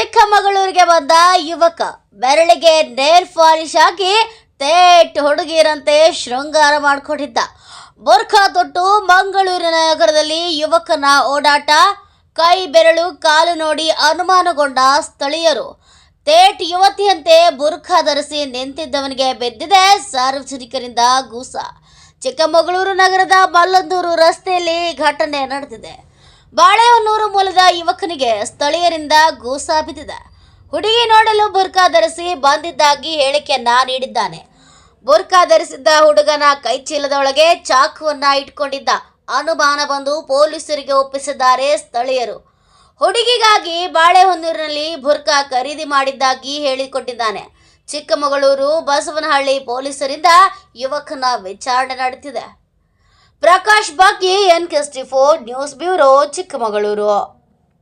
ಚಿಕ್ಕಮಗಳೂರಿಗೆ ಬಂದ ಯುವಕ ಬೆರಳಿಗೆ ನೇರ್ ಪಾಲಿಶ್ ಹಾಕಿ ತೇಟ್ ಹುಡುಗಿರಂತೆ ಶೃಂಗಾರ ಮಾಡಿಕೊಂಡಿದ್ದ ಬುರ್ಖಾ ತೊಟ್ಟು ಮಂಗಳೂರಿನ ನಗರದಲ್ಲಿ ಯುವಕನ ಓಡಾಟ, ಕೈ ಬೆರಳು, ಕಾಲು ನೋಡಿ ಅನುಮಾನಗೊಂಡ ಸ್ಥಳೀಯರು. ತೇಟ್ ಯುವತಿಯಂತೆ ಬುರ್ಖಾ ಧರಿಸಿ ನಿಂತಿದ್ದವನಿಗೆ ಬೆದ್ದಿದೆ ಸಾರ್ವಜನಿಕರಿಂದ ಗೂಸ. ಚಿಕ್ಕಮಗಳೂರು ನಗರದ ಮಲ್ಲಂದೂರು ರಸ್ತೆಯಲ್ಲಿ ಘಟನೆ ನಡೆದಿದೆ. ಬಾಳೆಹೊನ್ನೂರು ಮೂಲದ ಯುವಕನಿಗೆ ಸ್ಥಳೀಯರಿಂದ ಗೂಸ ಬಿದ್ದಿದೆ. ಹುಡುಗಿ ನೋಡಲು ಬುರ್ಕಾ ಧರಿಸಿ ಬಂದಿದ್ದಾಗಿ ಹೇಳಿಕೆಯನ್ನ ನೀಡಿದ್ದಾನೆ. ಬುರ್ಕಾ ಧರಿಸಿದ್ದ ಹುಡುಗನ ಕೈಚೀಲದೊಳಗೆ ಚಾಕುವನ್ನ ಇಟ್ಕೊಂಡಿದ್ದ ಅನುಮಾನ ಬಂದು ಪೊಲೀಸರಿಗೆ ಒಪ್ಪಿಸಿದ್ದಾರೆ ಸ್ಥಳೀಯರು. ಹುಡುಗಿಗಾಗಿ ಬಾಳೆಹೊನ್ನೂರಿನಲ್ಲಿ ಬುರ್ಕಾ ಖರೀದಿ ಮಾಡಿದ್ದಾಗಿ ಹೇಳಿಕೊಟ್ಟಿದ್ದಾನೆ. ಚಿಕ್ಕಮಗಳೂರು ಬಸವನಹಳ್ಳಿ ಪೊಲೀಸರಿಂದ ಯುವಕನ ವಿಚಾರಣೆ ನಡೆದಿದೆ. ಪ್ರಕಾಶ್ ಬಗ್ಗೆ N four news bureau, Chikkamagaluru.